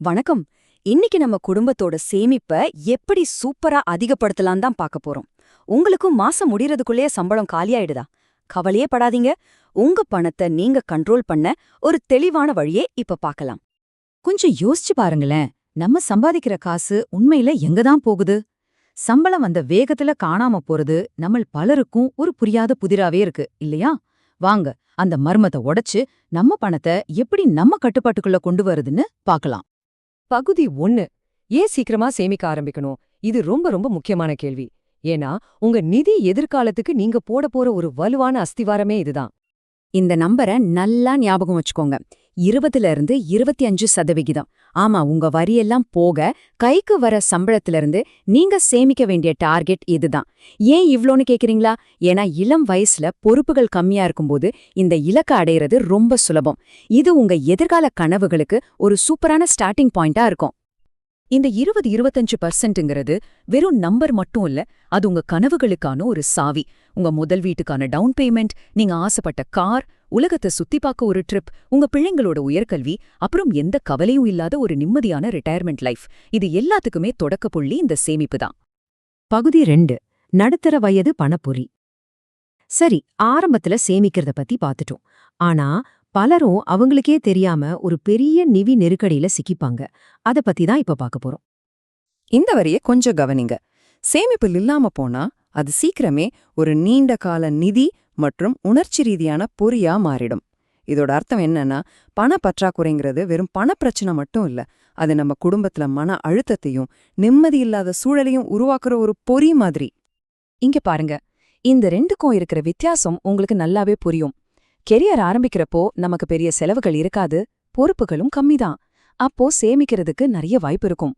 வணக்கம். இன்னைக்கு நம்ம குடும்பத்தோட சேமிப்ப எப்படி சூப்பரா அதிகப்படுத்தலாம் தான் பார்க்க போறோம். உங்களுக்கும் மாசம் முடியறதுக்குள்ளேயே சம்பளம் காலியாயிடுதா? கவலையே படாதீங்க. உங்க பணத்தை நீங்க கண்ட்ரோல் பண்ண ஒரு தெளிவான வழியே இப்ப பார்க்கலாம். கொஞ்சம் யோசிச்சு பாருங்களேன். நம்ம சம்பாதிக்கிற காசு உண்மையில எங்க தான் போகுது? சம்பளம் வந்த வேகத்துல காணாம போறது நம்ம பலருக்கும் ஒரு புரியாத புதிராவே இருக்கு இல்லையா? வாங்க அந்த மர்மத்தை உடைச்சு நம்ம பணத்தை எப்படி நம்ம கட்டுப்பாட்டுக்குள்ள கொண்டு வருதுன்னு பார்க்கலாம். பகுதி ஒன்னு. ஏன் சீக்கிரமா சேமிக்க ஆரம்பிக்கணும்? இது ரொம்ப ரொம்ப முக்கியமான கேள்வி. ஏன்னா உங்க நிதி எதிர்காலத்துக்கு நீங்க போட போற ஒரு வலுவான அஸ்திவாரமே இதுதான். இந்த நம்பரை நல்லா ஞாபகம் வச்சுக்கோங்க. இருபதுல இருந்து இருபத்தி அஞ்சு சதவிகிதம். ஆமா உங்க வரியெல்லாம் போக கைக்கு வர சம்பளத்துல இருந்து நீங்க சேமிக்க வேண்டிய டார்கெட் இதுதான். ஏன் இவ்ளோன்னு கேக்குறீங்களா? ஏன்னா இளம் வயசுல பொறுப்புகள் கம்மியா இருக்கும்போது இந்த இலக்க அடையிறது ரொம்ப சுலபம். இது உங்க எதிர்கால கனவுகளுக்கு ஒரு சூப்பரான ஸ்டார்டிங் பாயிண்டா இருக்கும். இந்த இருபது இருபத்தஞ்சு பர்சன்ட்ங்கிறது வெறும் நம்பர் மட்டும் இல்ல அது உங்க கனவுகளுக்கான ஒரு சாவி. உங்க முதல் வீட்டுக்கான டவுன் பேமெண்ட் நீங்க ஆசைப்பட்ட கார் உலகத்தை சுத்தி பார்க்க ஒரு ட்ரிப் உங்க பிள்ளைங்களோட உயர்கல்வி அப்புறம் எந்த கவலையும் இல்லாத ஒரு நிம்மதியான ரிட்டையர்மெண்ட் லைஃப் இது எல்லாத்துக்குமே தொடக்க புள்ளி இந்த சேமிப்பு தான். பகுதி ரெண்டு நடுத்தர வயது பணப்பொறி சரி ஆரம்பத்துல சேமிக்கிறத பத்தி பாத்துட்டோம் ஆனா பலரும் அவங்களுக்கே தெரியாம ஒரு பெரிய நிவி நெருக்கடியில சிக்கிப்பாங்க. அத பத்தி தான் இப்ப பார்க்க போறோம். இந்த வரிய கொஞ்சம் கவனிங்க. சேமிப்பில் இல்லாம போனா அது சீக்கிரமே ஒரு நீண்ட கால நிதி மற்றும் உணர்ச்சி ரீதியான பொறியா மாறிடும். இதோட அர்த்தம் என்னன்னா பண பற்றாக்குறைங்கிறது வெறும் பணப்பிரச்சனை மட்டும் இல்ல அது நம்ம குடும்பத்துல மன அழுத்தத்தையும் நிம்மதி இல்லாத சூழலையும் உருவாக்குற ஒரு பொறி மாதிரி. இங்க பாருங்க இந்த ரெண்டுக்கும் இருக்கிற வித்தியாசம் உங்களுக்கு நல்லாவே புரியும். கெரியர் ஆரம்பிக்கிறப்போ நமக்கு பெரிய செலவுகள் இருக்காது பொறுப்புகளும் கம்மிதான். அப்போ சேமிக்கிறதுக்கு நிறைய வாய்ப்பு இருக்கும்.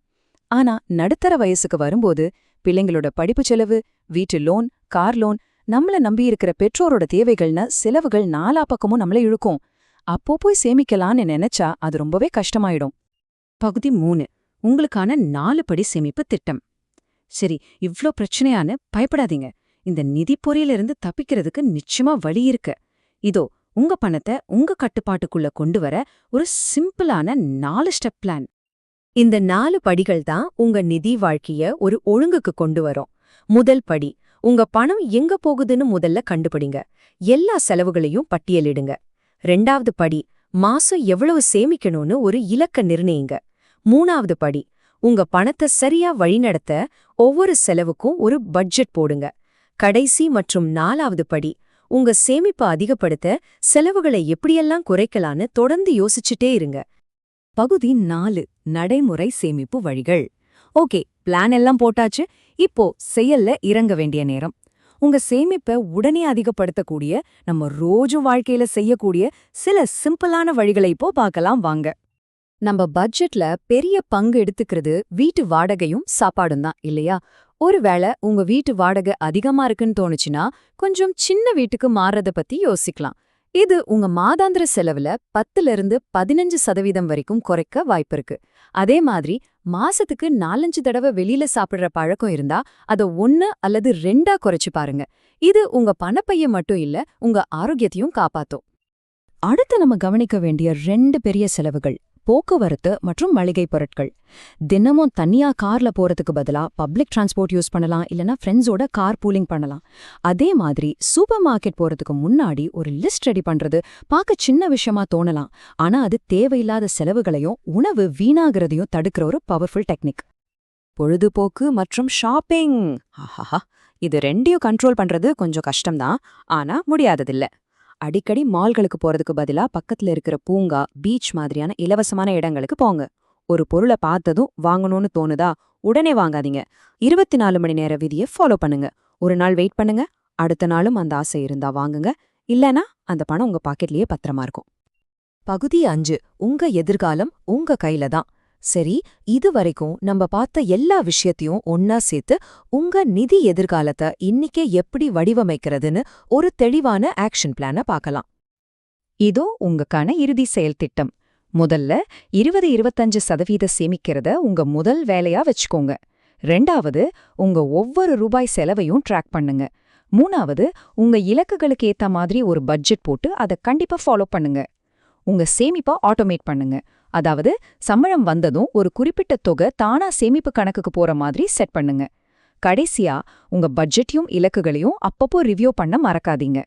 ஆனா நடுத்தர வயசுக்கு வரும்போது பிள்ளைங்களோட படிப்பு செலவு வீட்டு லோன் கார் லோன் நம்மள நம்பியிருக்கிற பெற்றோரோட தேவைகள்னு செலவுகள் நாலா பக்கமும் நம்மள இழுக்கும். அப்போ போய் சேமிக்கலான்னு நினைச்சா அது ரொம்பவே கஷ்டமாயிடும். பகுதி மூணு. உங்களுக்கான நாலு படி சேமிப்பு திட்டம். சரி இவ்ளோ பிரச்சனையான்னு பயப்படாதீங்க. இந்த நிதி பொறியிலிருந்து தப்பிக்கிறதுக்கு நிச்சயமா வழி இருக்கு. இதோ உங்க பணத்தை உங்க கட்டுப்பாட்டுக்குள்ள கொண்டு வர ஒரு சிம்பிளான நாலு ஸ்டெப் பிளான். இந்த நாலு படிகள் தான் உங்க நிதி வாழ்க்கைய ஒரு ஒழுங்குக்கு கொண்டு வரும். முதல் படி உங்க பணம் எங்க போகுதுன்னு முதல்ல கண்டுபிடிங்க. எல்லா செலவுகளையும் பட்டியலிடுங்க. ரெண்டாவது படி மாசம் எவ்வளவு சேமிக்கணும்னு ஒரு இலக்க நிர்ணயிங்க. மூணாவது படி உங்க பணத்தை சரியா வழிநடத்த ஒவ்வொரு செலவுக்கும் ஒரு பட்ஜெட் போடுங்க. கடைசி மற்றும் நாலாவது படி உங்க சேமிப்பை அதிகப்படுத்த செலவுகளை எப்படியெல்லாம் குறைக்கலான்னு தொடர்ந்து யோசிச்சுட்டே இருங்க. பகுதி நாலு நடைமுறை சேமிப்பு வழிகள். ஓகே பிளான் எல்லாம் போட்டாச்சு. இப்போ செயல்ல இறங்க வேண்டிய நேரம். உங்க சேமிப்பை உடனே அதிகப்படுத்தக்கூடிய நம்ம ரோஜும் வாழ்க்கையில செய்யக்கூடிய சில சிம்பிளான வழிகளை இப்போ பார்க்கலாம் வாங்க. நம்ம பட்ஜெட்ல பெரிய பங்கு எடுத்துக்கிறது வீட்டு வாடகையும் சாப்பாடும் தான் இல்லையா? ஒருவேளை உங்க வீட்டு வாடகை அதிகமா இருக்குன்னு தோணுச்சுன்னா கொஞ்சம் சின்ன வீட்டுக்கு மாறுறத பத்தி யோசிக்கலாம். இது உங்க மாதாந்திர செலவுல பத்துல இருந்து பதினஞ்சு சதவீதம் வரைக்கும் குறைக்க வாய்ப்பிருக்கு அதே மாதிரி மாசத்துக்கு நாலஞ்சு தடவை வெளியில சாப்பிடுற பழக்கம் இருந்தா அத ஒன்னு அல்லது ரெண்டா குறைச்சு பாருங்க. இது உங்க பணப்பைய மட்டும் இல்ல உங்க ஆரோக்கியத்தையும் காப்பாத்தும். அடுத்து நம்ம கவனிக்க வேண்டிய ரெண்டு பெரிய செலவுகள். போக்குவரத்து மற்றும் மளிகை பொருட்கள். தினமும் தனியா கார்ல போறதுக்கு பதிலா பப்ளிக் டிரான்ஸ்போர்ட் யூஸ் பண்ணலாம் இல்லனா ஃப்ரெண்ட்ஸோட கார் பூலிங் பண்ணலாம். அதே மாதிரி சூப்பர் மார்க்கெட் போறதுக்கு முன்னாடி ஒரு லிஸ்ட் ரெடி பண்றது பார்க்க சின்ன விஷயமா தோணலாம். ஆனா அது தேவையில்லாத செலவுகளையும் உணவு வீணாகிறதையும் தடுக்கிற ஒரு பவர்ஃபுல் டெக்னிக் பொழுதுபோக்கு மற்றும் ஷாப்பிங் ஆஹாஹா. இது ரெண்டையும் கண்ட்ரோல் பண்றது கொஞ்சம் கஷ்டம்தான். ஆனா முடியாததில்லை. அடிக்கடி மால்களுக்கு போறதுக்கு பதிலா பக்கத்துல இருக்கிற பூங்கா பீச் மாதிரியான இலவசமான இடங்களுக்கு போங்க. ஒரு பொருளை பார்த்ததும் வாங்கணும்னு தோணுதா? உடனே வாங்காதீங்க. இருபத்தி நாலு மணி நேர விதியை ஃபாலோ பண்ணுங்க. ஒரு நாள் வெயிட் பண்ணுங்க. அடுத்த நாளும் அந்த ஆசை இருந்தா வாங்குங்க. இல்லனா அந்த பணம் உங்க பாக்கெட்லயே பத்திரமா இருக்கும். பகுதி அஞ்சு. உங்க எதிர்காலம் உங்க கையில தான். சரி இது வரைக்கும் நம்ம பார்த்த எல்லா விஷயத்தையும் ஒன்னா சேர்த்து உங்க நிதி எதிர்காலத்தை இன்னிக்கே எப்படி வடிவமைக்கிறதுன்னு ஒரு தெளிவான ஆக்ஷன் பிளான பார்க்கலாம். இதோ உங்களுக்கான இறுதி செயல் திட்டம். முதல்ல இருபது இருபத்தஞ்சு சதவீத சேமிக்கிறத உங்க முதல் வேலையா வச்சுக்கோங்க. ரெண்டாவது உங்க ஒவ்வொரு ரூபாய் செலவையும் ட்ராக் பண்ணுங்க. மூணாவது உங்க இலக்குகளுக்கு ஏத்த மாதிரி ஒரு பட்ஜெட் போட்டு அதை கண்டிப்பா ஃபாலோ பண்ணுங்க. உங்க சேமிப்பா ஆட்டோமேட் பண்ணுங்க. அதாவது சம்பளம் வந்ததும் ஒரு குறிப்பிட்ட தொகை தானா சேமிப்பு கணக்குக்கு போற மாதிரி செட் பண்ணுங்க. கடைசியா உங்க பட்ஜெட்டையும் இலக்குகளையும் அப்பப்போ ரிவ்யூ பண்ண மறக்காதீங்க.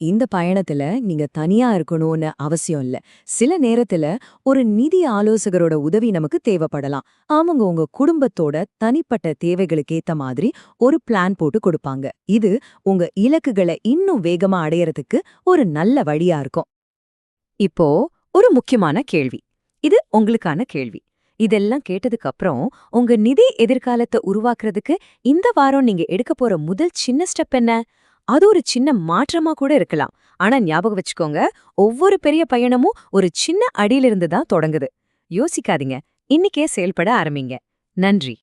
இந்த பயணத்துல நீங்க தனியா இருக்கணும்னு அவசியம் இல்ல. சில நேரத்துல ஒரு நிதி ஆலோசகரோட உதவி நமக்கு தேவைப்படலாம். அவங்க உங்க குடும்பத்தோட தனிப்பட்ட தேவைகளுக்கு ஏத்த மாதிரி ஒரு பிளான் போட்டு கொடுப்பாங்க. இது உங்க இலக்குகளை இன்னும் வேகமா அடையறதுக்கு ஒரு நல்ல வழியா இருக்கும். இப்போ ஒரு முக்கியமான கேள்வி. இது உங்களுக்கான கேள்வி. இதெல்லாம் கேட்டதுக்கு அப்புறம் உங்க நிதி எதிர்காலத்தை உருவாக்குறதுக்கு இந்த வாரம் நீங்க எடுக்க போற முதல் சின்ன ஸ்டெப் என்ன? அது ஒரு சின்ன மாற்றமா கூட இருக்கலாம். ஆனா ஞாபகம் வச்சுக்கோங்க ஒவ்வொரு பெரிய பயணமும் ஒரு சின்ன அடியிலிருந்து தான் தொடங்குது. யோசிக்காதீங்க. இன்னிக்கே செயல்பட ஆரம்பிங்க. நன்றி.